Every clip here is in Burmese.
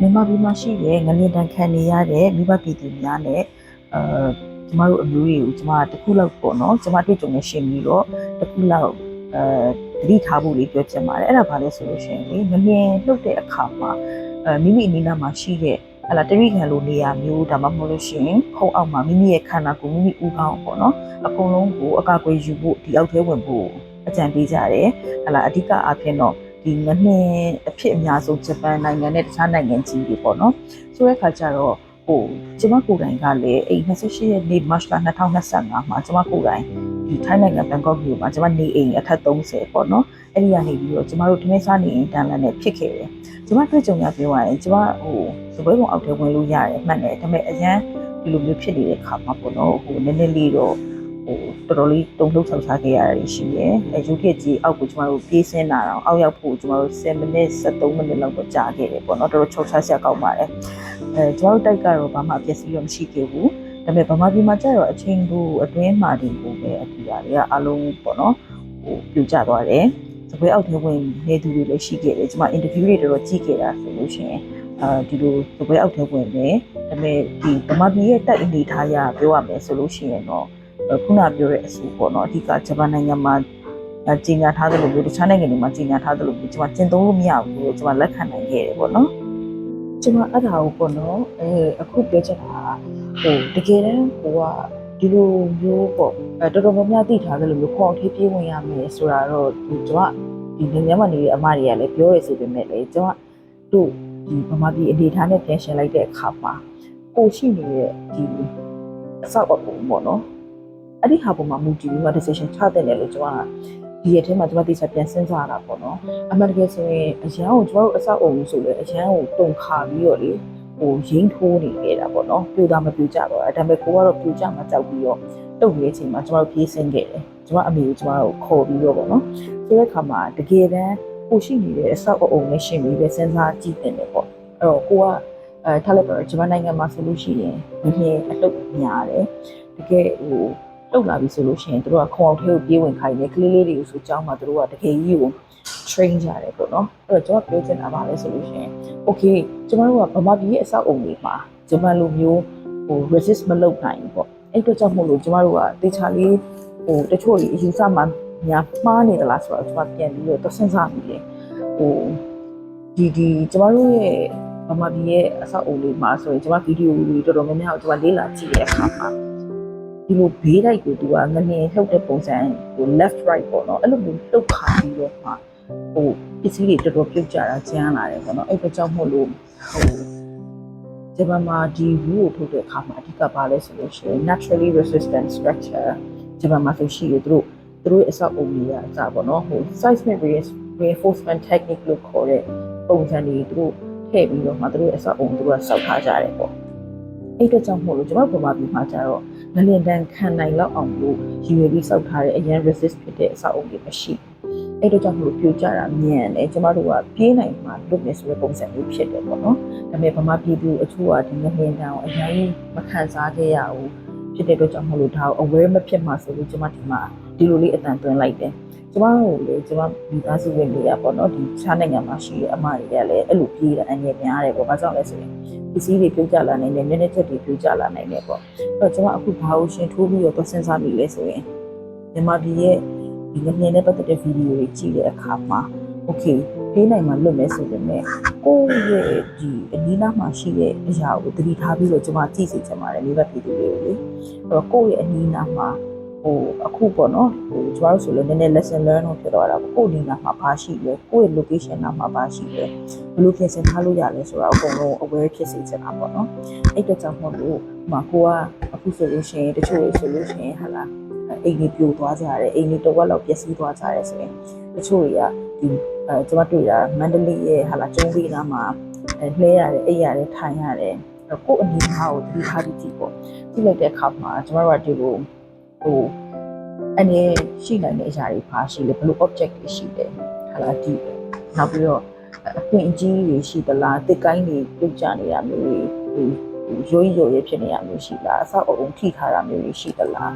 မြန်မာပြည်မှာရှိတဲ့ငလျင်တန်ခံနေရတဲ့မိဘပြည်သူများနဲ့အဲကျမတို့အမျိုးတွေကိုကျမတစ်ခုလောက်ပေါ့နော်ကျမတွေ့ကြုံနေရှင်ပြီးတော့တစ်ခုလောက်အဲတတိထားဖို့လေးပြောချင်ပါတယ်အဲ့ဒါဘာလဲဆိုလို့ရှိရင်လေငလျင်လှုပ်တဲ့အခါမှာအဲမိမိအနီးနားမှာရှိတဲ့ဟလာတရိခံလိုနေရာမျိုးဒါမှမဟုတ်လို့ရှိရင်ခုံအောက်မှာမိမိရဲ့ခန္ဓာကိုယ်မိမိဥကောင်းပေါ့နော်အကုန်လုံးကိုအကာအကွယ်ယူဖို့ဒီအောက်ထဲဝင်ဖို့အကြံပေးကြတယ်ဟလာအဓိကအားဖြင့်တော့ ဒီငနှင်းအဖြစ်အများဆုံးဂျပန်နိုင်ငံနဲ့တခြားနိုင်ငံကြီးတွေပေါ့နော်ဆိုတဲ့အခါကျတော့ဟိုကျမကိုယ်တိုင်ကလည်းအဲ့28ရက်နေ့ March လ2025မှာကျမကိုယ်တိုင်ဒီထိုင်းနိုင်ငံဘန်ကောက်မြို့မှာကျမနေအိမ်အထက်30ပေါ့နော်အဲ့ဒီကနေပြီးတော့ကျမတို့ထမင်းစားနေအိမ်တန်လန်းနဲ့ဖြစ်ခဲ့တယ်ကျမတွေ့ကြုံရပြောရရင်ကျမဟိုစပွဲပုံအောက်ထဲဝင်လို့ရတယ်မှတ်တယ်ဒါပေမဲ့အရန်ဒီလိုမျိုးဖြစ်နေတဲ့ခါမှာပေါ့နော်ဟိုနည်းနည်းလေးတော့ ဟိုတော်တော်လေးတုံ့လှုပ်ဆောင်စားခဲ့ရတာရှိတယ်။အဲရုပ်ပြကြီးအောက်ကိုကျမတို့ပြေးဆင်းလာတော့အောက်ရောက်ဖို့ကျမတို့10မိနစ်73မိနစ်လောက်တော့ကြာခဲ့တယ်ပေါ့နော်တော်တော်ချုပ်ချဆရာကောင်းပါတယ်။အဲကျမတို့တိုက်ကတော့ဘာမှအပျက်စီးတော့မရှိခဲ့ဘူး။ဒါပေမဲ့ဗမာပြည်မှာကျတော့အချိန်ကိုအတွင်းမှာဒီကိုပဲအထူးအရာတွေကအလုံးပေါ့နော်ဟိုပြူကျသွားတယ်။စပွဲအောက်ထဲဝင်နေသူတွေလည်းရှိခဲ့တယ်။ကျမအင်တာဗျူးတွေတော်တော်ကြည့်ခဲ့တာဆိုလို့ရှိရင်အဲဒီလိုစပွဲအောက်ထဲဝင်တယ်။ဒါပေမဲ့ဒီဗမာပြည်ရဲ့တိုက်အနေထားရပြောရမယ်ဆိုလို့ရှိရင်တော့ ခုနပြောတဲ့အဆိုပေါ့နော်အဓိကဂျပန်နိုင်ငံမှာကြီးညာထားတယ်လို့မျိုးတခြားနိုင်ငံတွေမှာကြီးညာထားတယ်လို့မျိုးကျွန်မကျင့်သုံးလို့မရဘူးလို့ကျွန်မလက်ခံနိုင်ခဲ့တယ်ပေါ့နော်ကျွန်မအဲ့ဒါကိုပေါ့နော်အဲအခုပြောချင်တာဟိုတကယ်တမ်းဟိုကဒီလိုမျိုးပေါ့အဲတော်တော်များများသိထားတယ်လို့မျိုးခေါင်းထေးပြေးဝင်ရမယ်ဆိုတာတော့ဒီကျွန်မဒီနိုင်ငံမှာနေတဲ့အမတွေကလည်းပြောရဆိုပေမဲ့လည်းကျွန်မတို့ဒီဗမာပြည်အနေထားနဲ့ပြန်ရှင်းလိုက်တဲ့အခါမှာကိုရှိနေတဲ့ဒီအဆောက်အအုံပေါ့နော် အဲ့ဒီဟာပေါ်မှာမူတည်ပြီးမှ decision ချတဲ့လေလို့ကျွန်တော်ကဒီရက်ထဲမှာကျွန်မတိကျပြန်စဉ်းစားတာပေါ့နော်အမှန်တကယ်ဆိုရင်အရန်ကိုကျွန်တော်တို့အဆောက်အုံဆိုလေအရန်ကိုတုံခါပြီးတော့လေဟိုရင်းထိုးနေခဲ့တာပေါ့နော်ပြူတာမပြူကြတော့အဲ့ဒါပေမဲ့ကိုကတော့ပြူကြမှာကြောက်ပြီးတော့တုတ်နေတဲ့အချိန်မှာကျွန်တော်တို့ပြေးဆင်းခဲ့တယ်ကျွန်မအမေကိုကျွန်တော်တို့ခေါ်ပြီးတော့ပေါ့နော်ဆိုတဲ့အခါမှာတကယ်တမ်းကိုရှိနေတဲ့အဆောက်အအုံနဲ့ရှင်ပြီးပဲစဉ်းစားကြည့်တင်တယ်ပေါ့အဲ့တော့ကိုကအဲထားလိုက်ပါတော့ဂျပန်နိုင်ငံမှာဆိုလို့ရှိရင်ဒီနေ့အတုပ်များတယ်တကယ်ဟို တုတ်လာပြီဆိုလို့ရှိရင်တို့ကခေါင်းအောင်ထဲကိုပြေးဝင်ခိုင်းတယ်ကလေးလေးတွေကိုဆိုကြောင်းမှာတို့ကတကယ်ကြီးကို train ကြတယ်ပေါ့နော်အဲ့တော့ကျွန်တော်ပြောချင်တာပါလဲဆိုလို့ရှိရင် okay ကျွန်တော်တို့ကဗမာပြည်ရဲ့အဆောက်အုံတွေမှာဂျပန်လိုမျိုးဟို resist မလုပ်နိုင်ဘူးပေါ့အဲ့တော့ကြောင့်မို့လို့ကျွန်တော်တို့ကတေချာလေးဟိုတချို့ကြီးအယူဆမှညာမှားနေသလားဆိုတော့ကျွန်တော်ပြန်ပြီးတော့စဉ်းစားမိတယ်ဟိုဒီဒီကျွန်တော်တို့ရဲ့ဗမာပြည်ရဲ့အဆောက်အုံလေးမှာဆိုရင်ကျွန်မဗီဒီယိုတွေတော်တော်များများကိုကျွန်မလေ့လာကြည့်တဲ့အခါမှာ ဒီလိုဘေးလိုက်ကိုသူကငနေလှုပ်တဲ့ပုံစံဟို left right ပေါ့နော်အဲ့လိုမျိုးလှုပ်ခါပြီးတော့မှဟိုပစ္စည်းတွေတော်တော်ပြုတ်ကြတာကျန်းလာတယ်ပေါ့နော်အဲ့ဒါကြောင့်မို့လို့ဟိုဂျပန်မှာဒီ rule ကိုထုတ်တဲ့အခါမှာအဓိကပါလဲဆိုလို့ရှိရင် naturally resistant structure ဂျပန်မှာဆိုရှိရသူတို့သူတို့ရဲ့အဆောက်အုံတွေကအစပေါ့နော်ဟို seismic reinforcement technique လို့ခေါ်တဲ့ပုံစံတွေသူတို့ထည့်ပြီးတော့မှသူတို့ရဲ့အဆောက်အုံသူတို့ကစောက်ထားကြတယ်ပေါ့အဲ့ဒါကြောင့်မို့လို့ကျွန်တော်ဗမာပြည်မှာကျတော့ ငလျင်တန်ခံနိုင်လောက်အောင်လို့ရည်ရွယ်ပြီးစောက်ထားတဲ့အရန် resist ဖြစ်တဲ့အဆောက်အုံတွေမရှိအဲ့တော့ကြောင့်မလို့ပြိုကျတာမြန်တယ်ကျမတို့ကပြေးနိုင်မှာလုပ်နေဆိုတဲ့ပုံစံမျိုးဖြစ်တယ်ပေါ့နော်ဒါပေမဲ့ဗမာပြည်သူအချို့ကဒီငလျင်တန်ကိုအရင်မခံစားခဲ့ရဘူးဖြစ်တဲ့အတွက်ကြောင့်မလို့ဒါကို aware မဖြစ်မှာဆိုလို့ကျမဒီမှာဒီလိုလေးအတန်သွင်းလိုက်တယ်ကျမတို့လေကျမမိသားစုဝင်တွေကပေါ့နော်ဒီခြားနိုင်ငံမှာရှိတဲ့အမတွေကလည်းအဲ့လိုပြေးတာအငြင်းများတယ်ပေါ့ဘာကြောင့်လဲဆိုရင် ပစ္စည်းတွေပြုတ်ကျလာနိုင်တယ်မျက်နှာချက်တွေပြုတ်ကျလာနိုင်တယ်ပေါ့အဲ့တော့ကျွန်မအခုဘာလို့ရှင်ထိုးပြီးတော့စဉ်းစားမိလဲဆိုရင်မြန်မာပြည်ရဲ့ဒီငမြင်နဲ့ပတ်သက်တဲ့ဗီဒီယိုတွေကြည့်တဲ့အခါမှာ okay ပေးနိုင်မှလွတ်မယ်ဆိုပေမဲ့ကိုယ့်ရဲ့ဒီအနီးနားမှာရှိတဲ့အရာကိုသတိထားပြီးတော့ကျွန်မကြည့်စီချင်ပါတယ်မိဘပြည်သူတွေကိုလေအဲ့တော့ကိုယ့်ရဲ့အနီးနားမှာ ဟိုအခုပေါ့နော်ဟိုကျွန်တော်တို့ဆိုလည်းနည်းနည်း lesson learn လို့ဖြစ်တော့တာပေါ့ကိုယ့်အနီးနားမှာဘာရှိလဲကိုယ့်ရဲ့ location နားမှာဘာရှိလဲဘယ်လိုပြင်ဆင်ထားလို့ရလဲဆိုတာအကုန်လုံး aware ဖြစ်စေချင်တာပေါ့နော်အဲ့အတွက်ကြောင့်မို့လို့ဟိုကိုကအခုဆိုလို့ရှိရင်တချို့ဆိုလို့ရှိရင်ဟာလာအိမ်ကြီးပြိုသွားကြတယ်အိမ်ကြီးတစ်ဝက်လောက်ပျက်စီးသွားကြတယ်ဆိုရင်တချို့တွေကဒီအဲကျွန်မတွေ့တာမန္တလေးရဲ့ဟာလာကျုံးပြီးနားမှာအဲလှဲရတယ်အိပ်ရတယ်ထိုင်ရတယ်ကိုယ့်အနီးနားကိုဒီထားပြီးကြည့်ပေါ့ကြည့်လိုက်တဲ့အခါမှာကျွန်တော်တို့ကဒီလို ဟိုအနေရှိနိုင်တဲ့အရာတွေပါရှိလေဘယ်လို object တွေရှိတယ်ဟာလာဒီနောက်ပြီးတော့အပင်ကြီးတွေရှိသလားတစ်ကိုင်းတွေပြုတ်ကျနေတာမျိုးတွေဟိုရိုးရိုးရဖြစ်နေရမျိုးရှိလားအဆောက်အအုံထိထားတာမျိုးတွေရှိသလား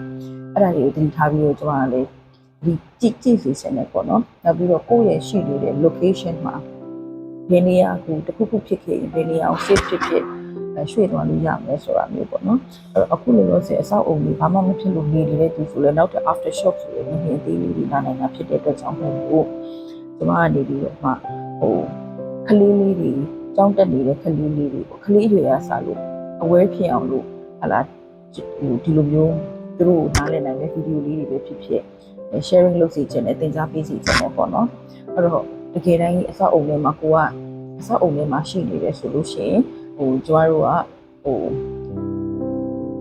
အဲ့ဒါတွေကိုသတိထားပြီးတော့ကျွန်တော်ကလည်းဒီကြည့်ကြည့်စီစနေပေါ့နော်နောက်ပြီးတော့ကိုယ့်ရဲ့ရှိနေတဲ့ location မှာဘယ်နေရာကိုတစ်ခုခုဖြစ်ခဲ့ရင်ဘယ်နေရာကို safe ဖြစ်ဖြစ်အဲ ရွှေ့သွားလို့ရမယ်ဆိုတာမျိုးပေါ့နော်အဲ့တော့အခုလောလောဆယ်အဆောက်အုံတွေဘာမှမဖြစ်လို့နေနေတဲ့သူဆိုလည်းနောက်တဲ့ after shock ဆိုရင်ငြင်းသေးလေးတွေနားနိုင်ငံဖြစ်တဲ့အတွက်ကြောင့်မို့လို့ကျွန်မကနေပြီးတော့မှဟိုကလေးလေးတွေကြောင်းတက်နေတဲ့ကလေးလေးတွေပေါ့ကလေးတွေကစားလို့ aware ဖြစ်အောင်လို့ဟလာဟိုဒီလိုမျိုးသူတို့နားလည်နိုင်တဲ့ဗီဒီယိုလေးတွေပဲဖြစ်ဖြစ် sharing လုပ်စီခြင်းနဲ့သင်ကြားပေးစီခြင်းနဲ့ပေါ့နော်အဲ့တော့တကယ်တမ်းကြီးအဆောက်အုံထဲမှာကိုကအဆောက်အုံထဲမှာရှိနေတယ်ဆိုလို့ရှိရင် ဟိုကျမတို့ကဟို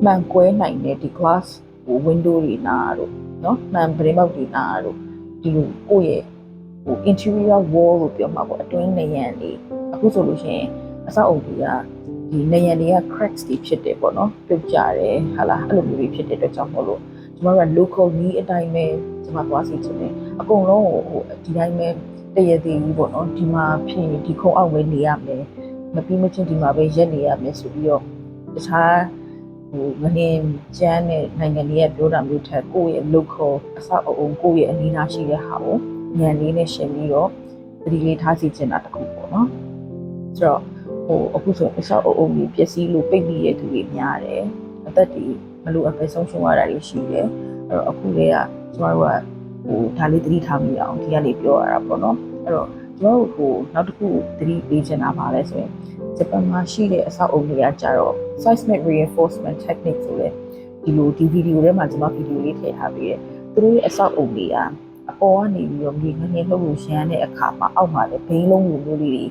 မှန်ကွဲနိုင်တဲ့ဒီ glass ဟို window တွေနာတို့နော်မှန်ပရိမောက်တွေနာတို့ဒီလိုကိုယ့်ရဲ့ဟို interior wall လို့ပြောမှာပေါ့အတွင်းနေရန်တွေအခုဆိုလို့ရှိရင်အဆောက်အုံတွေကဒီနေရန်တွေက cracks တွေဖြစ်တယ်ပေါ့နော်ပြုတ်ကြတယ်ဟာလားအဲ့လိုမျိုးတွေဖြစ်တဲ့အတွက်ကြောင့်မို့လို့ကျမတို့က local need အတိုင်းပဲကျမသွားစီချင်တယ်အကုန်လုံးဟိုဒီတိုင်းပဲတရသေးကြီးပေါ့နော်ဒီမှာဖြစ်ရင်ဒီခုံအောက်ပဲနေရမယ် မပြီးမချင်းဒီမှာပဲရက်နေရမယ်ဆိုပြီးတော့တခြားဟိုငနေကျန်းတဲ့နိုင်ငံတွေကပြောတာမျိုးထက်ကိုယ့်ရဲ့ local အဆောက်အအုံကိုယ့်ရဲ့အနီးနားရှိတဲ့ဟာကိုညံလေးနဲ့ရှင်ပြီးတော့တတိလေးထားစီချင်တာတခုပေါ့နော်ဆိုတော့ဟိုအခုဆိုအဆောက်အအုံကြီးပျက်စီးလို့ပိတ်ပြီးတဲ့သူတွေများတယ်အသက်တွေမလို့အပဲဆုံးရှုံးရတာတွေရှိတယ်အဲ့တော့အခုလေးကကျမတို့ကဟိုဒါလေးသတိထားမိအောင်ဒီကနေပြောရတာပေါ့နော်အဲ့တော့ ကျမတို့ဟိုနောက်တစ်ခုသတိပေးချင်တာပါလဲဆိုရင်ဂျပန်မှာရှိတဲ့အဆောက်အုံတွေကကြတော့ seismic reinforcement technique ဆိုတဲ့ဒီလိုဒီဗီဒီယိုထဲမှာကျွန်မဗီဒီယိုလေးထည့်ထားပေးတယ်သူတို့ရဲ့အဆောက်အုံတွေကအပေါ်ကနေပြီးတော့မြေငင်းငင်းလှုပ်လို့ရမ်းတဲ့အခါမှာအောက်မှာလည်းဘိန်းလုံးလိုမျိုးလေးတွေ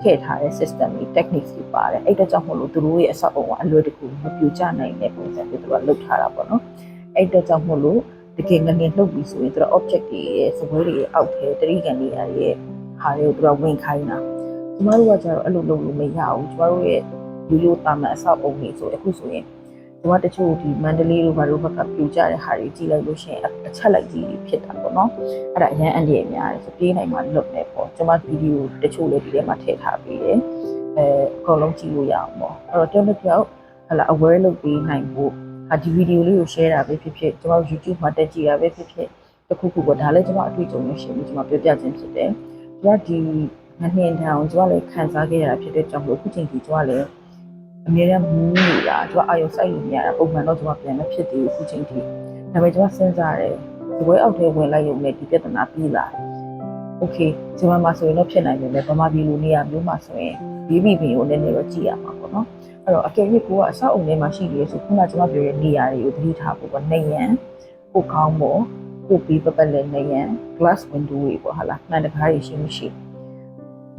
ထည့်ထားတဲ့ system တွေ techniques တွေပါတယ်အဲ့ဒါကြောင့်မို့လို့သူတို့ရဲ့အဆောက်အုံကအလွယ်တကူမပြိုကျနိုင်တဲ့ပုံစံမျိုးသူတို့ကလုပ်ထားတာပေါ့နော်အဲ့ဒါကြောင့်မို့လို့တကယ်ငနေလှုပ်ပြီးဆိုရင်သူတို့ object တွေရဲ့စပွဲတွေရဲ့အောက်ထဲတရိကန်တွေရဲ့ ဟာတွေကိုသူတို့ဝင်ခိုင်းတာကျမတို့ကကျတော့အဲ့လိုလုပ်လို့မရဘူးကျမတို့ရဲ့ဒီလိုတာမန်အဆောက်အုံတွေဆိုအခုဆိုရင်ဒီမှာတချို့ဒီမန္တလေးတို့ဘာလို့ဘက်ကပြူကြတဲ့ဟာတွေကြည့်လိုက်လို့ရှိရင်အချက်လိုက်ကြီးဖြစ်တာပေါ့နော်အဲ့ဒါအရန်အန်ဒီရများတယ်ဆိုပြေးနိုင်မှလွတ်နေပေါ့ကျွန်မဗီဒီယိုတချို့လည်းဒီထဲမှာထည့်ထားပြီးတယ်အဲအကုန်လုံးကြည့်လို့ရအောင်ပေါ့အဲ့တော့တယောက်တစ်ယောက်ဟလာ aware လုပ်ပေးနိုင်ဖို့ဟာဒီဗီဒီယိုလေးကို share တာပဲဖြစ်ဖြစ်ကျွန်တော် YouTube မှာတက်ကြည့်တာပဲဖြစ်ဖြစ်တခုခုပေါ့ဒါလည်းကျွန်မအတွေ့အကြုံနဲ့ရှင်ပြီးကျွန်မပြောပြခြင်းဖြစ်တယ် ကျွန်မဒီငနှင်းတောင်ကျွန်မလည်းခံစားခဲ့ရတာဖြစ်တဲ့ကြောင့်လို့အခုချိန်ကြီးကျွန်မလည်းအမြဲတမ်းမူးနေတာကျွန်မအာရုံစိုက်လို့မရတာပုံမှန်တော့ကျွန်မပြန်မဖြစ်သေးဘူးအခုချိန်ထိဒါပေမဲ့ကျွန်မစဉ်းစားတယ်ဒီဘွဲအောက်ထဲဝင်လိုက်ရုံနဲ့ဒီပြဿနာပြီးလာโอเคကျွန်မမှာဆိုရင်တော့ဖြစ်နိုင်တယ်လေဗမာပြည်လိုနေရာမျိုးမှာဆိုရင်ဘီဘီဘီကိုလည်းနေတော့ကြည့်ရမှာပေါ့နော်အဲ့တော့အကယ်၍ကိုကအဆောက်အုံထဲမှာရှိနေဆိုခုနကကျွန်မပြောတဲ့နေရာတွေကိုသတိထားဖို့ပေါ့နေရန်ကိုကောင်းဖို့ ကိုပြီးပပလည်းနေရန် glass window တွေပေါ့ဟာလားမှန်တကားတွေရှိမရှိ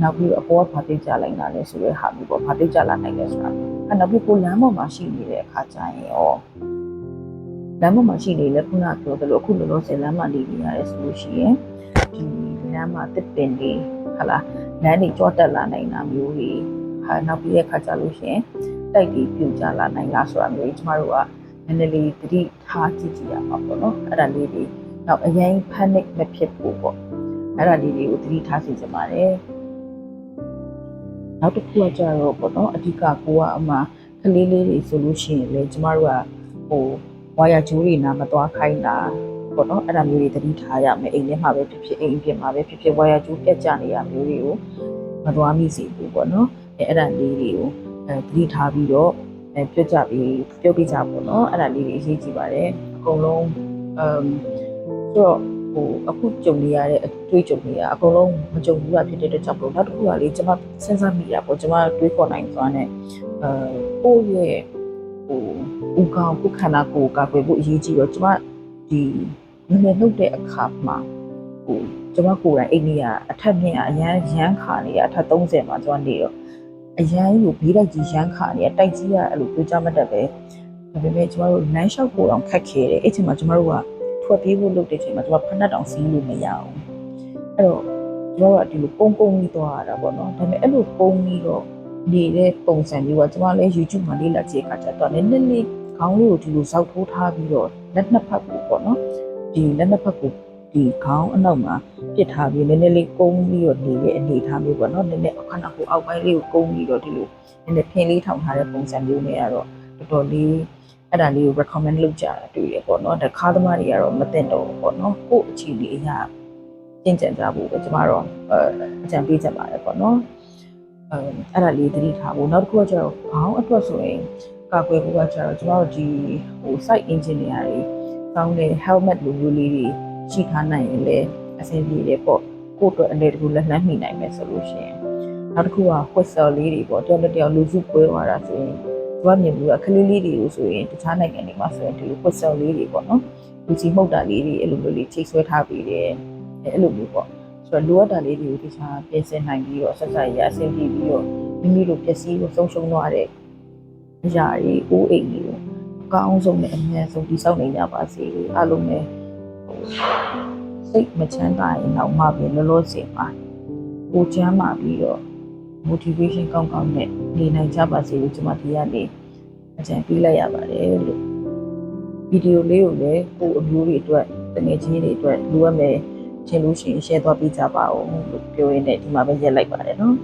နောက်ပြီးအပေါ်ကဖာတိတ်ကြလိုက်တာလဲဆိုရဲဟာပြီးပေါ့ဖာတိတ်ကြလာနိုင်တယ်ဆိုတာအဲ့နောက်ပြီးကိုလမ်းပေါ်မှာရှိနေတဲ့အခါကျရင်ရောလမ်းပေါ်မှာရှိနေလဲခုနကပြောသလိုအခုလောလောဆယ်လမ်းမှာနေနေရတယ်ဆိုလို့ရှိရင်ဒီလမ်းမှာတစ်ပင်တွေဟာလားလမ်းတွေကြောတက်လာနိုင်တာမျိုးတွေဟာနောက်ပြီးရဲ့ခါကြလို့ရှိရင်တိုက်တွေပြူကြလာနိုင်လားဆိုတာမျိုးကျမတို့ကနည်းနည်းလေးတတိထားကြည့်ကြည့်ရမှာပေါ့နော်အဲ့ဒါလေးတွေ နောက်အရင် panic မဖြစ်ဘူးပေါ့အဲ့ဒါလေးတွေကိုတတိထားစီချင်ပါတယ်နောက်တစ်ခုကကြတော့ပေါ့နော်အဓိကကိုကအမှကလေးလေးတွေဆိုလို့ရှိရင်လေကျမတို့ကဟိုဝါယာဂျိုးတွေနာမသွားခိုင်းတာပေါ့နော်အဲ့ဒါမျိုးတွေတတိထားရမယ်အိမ်ထဲမှာပဲဖြစ်ဖြစ်အိမ်ပြင်မှာပဲဖြစ်ဖြစ်ဝါယာဂျိုးပြတ်ကျနေရမျိုးတွေကိုမသွားမိစေဘူးပေါ့နော်အဲ့အဲ့ဒါလေးတွေကိုအဲတတိထားပြီးတော့အဲပြောကြပြီးပြောပြကြပေါ့နော်အဲ့ဒါလေးတွေအရေးကြီးပါတယ်အကုန်လုံးအမ် ဆိုတော့ဟိုအခုကြုံနေရတဲ့အတွေ့အကြုံတွေကအကုန်လုံးမကြုံဘူးတာဖြစ်တဲ့အတွက်ကြောင့်ပေါ့နောက်တစ်ခုကလေကျွန်မစဉ်းစားမိတာပေါ့ကျွန်မတွေးခေါ်နိုင်သွားတဲ့အဲကိုယ့်ရဲ့ဟိုဥကောင်ခုခန္ဓာကိုယ်ကာကွယ်ဖို့အရေးကြီးတော့ကျွန်မဒီနည်းနည်းနှုတ်တဲ့အခါမှာဟိုကျွန်မကိုယ်တိုင်အိမ်ကြီးကအထက်မြင့်အရန်ရမ်းခါနေရအထက်30မှာကျွန်မနေတော့အရန်ကိုဘေးတိုက်ကြီးရမ်းခါနေရတိုက်ကြီးကအဲ့လိုပြောကြမတတ်ပဲဒါပေမဲ့ကျွန်တော်တို့လမ်းလျှောက်ဖို့တော့ခက်ခဲတယ်အဲ့ချိန်မှာကျွန်တော်တို့က ထွက်ပြေးဖို့လုပ်တဲ့ချိန်မှာကျွန်တော်ဖက်နှက်တောင်စီးလို့မရအောင်အဲ့တော့ကျွန်တော်ကဒီလိုပုံပုံပြီးသွားရတာပေါ့နော်ဒါပေမဲ့အဲ့လိုပုံပြီးတော့နေတဲ့ပုံစံမျိုးကကျွန်မလည်း YouTube မှာလေ့လာကြည့်အခါကျတော့နည်းနည်းလေးခေါင်းလေးကိုဒီလိုစောက်ထိုးထားပြီးတော့လက်နှစ်ဖက်ကိုပေါ့နော်ဒီလက်နှစ်ဖက်ကိုဒီခေါင်းအနောက်မှာပြစ်ထားပြီးနည်းနည်းလေးကုန်းပြီးတော့နေတဲ့အနေအထားမျိုးပေါ့နော်နည်းနည်းအခဏကိုအောက်ပိုင်းလေးကိုကုန်းပြီးတော့ဒီလိုနည်းနည်းဖင်လေးထောင်ထားတဲ့ပုံစံမျိုးနဲ့ကတော့တော်တော်လေး အဲ့ဒါလေးကို recommend လုပ်ကြတာတွေ့ရပေါ့နော်တခါသမားတွေကတော့မသိတော့ဘူးပေါ့နော်ကို့အခြေအနေအရာကျင့်ကြံကြဖို့ပဲကျမတို့အကြံပေးချက်ပါတယ်ပေါ့နော်အဲအဲ့ဒါလေးသတိထားဖို့နောက်တစ်ခုကကျတော့ခေါင်းအတွက်ဆိုရင်ကာကွယ်ဖို့ကကျတော့ကျမတို့ဒီဟို site engineer တွေတောင်းတဲ့ helmet လိုမျိုးလေးတွေရှိထားနိုင်ရင်လည်းအဆင်ပြေတယ်ပေါ့ကိုယ့်အတွက်အလေတကူလက်လှမ်းမိနိုင်မယ်ဆိုလို့ရှိရင်နောက်တစ်ခုက whistle လေးတွေပေါ့တယောက်တစ်ယောက်လူစုပွဲသွားတာဆိုရင် ကျမမြင်ဘူးကကလေးလေးတွေကိုဆိုရင်တခြားနိုင်ငံတွေမှာဆိုရင်ဒီလို whistle လေးတွေပေါ့နော်လူကြီးမှုတ်တာလေးတွေအဲ့လိုမျိုးလေးချိတ်ဆွဲထားပြီးတယ်အဲ့လိုမျိုးပေါ့ဆိုတော့လိုအပ်တာလေးတွေကိုတခြားပြင်ဆင်နိုင်ပြီးတော့ဆက်ဆက်ရအဆင်ပြေပြီးတော့မိမိတို့ပျက်စီးကိုဆုံးရှုံးသွားတဲ့အရာတွေအိုးအိမ်တွေကိုအကောင်းဆုံးနဲ့အမြတ်ဆုံးတိဆောက်နိုင်ကြပါစေအားလုံးနဲ့ဟိုစိတ်မချမ်းသာရင်တော့မှပဲလောလောဆယ်မှာကိုချမ်းသာပြီးတော့ motivation ကောင်းကောင်းနဲ့နေနိုင်ကြပါစေလို့ကျွန်မဒီကနေအကြံပေးလိုက်ရပါတယ်လို့ဗီဒီယိုလေးကိုလည်းကိုအမျိုးတွေအတွက်တငယ်ချင်းတွေအတွက်လိုအပ်မယ်ထင်လို့ရှိရင် share သွားပေးကြပါဦးလို့ပြောရင်းနဲ့ဒီမှာပဲရက်လိုက်ပါတယ်နော်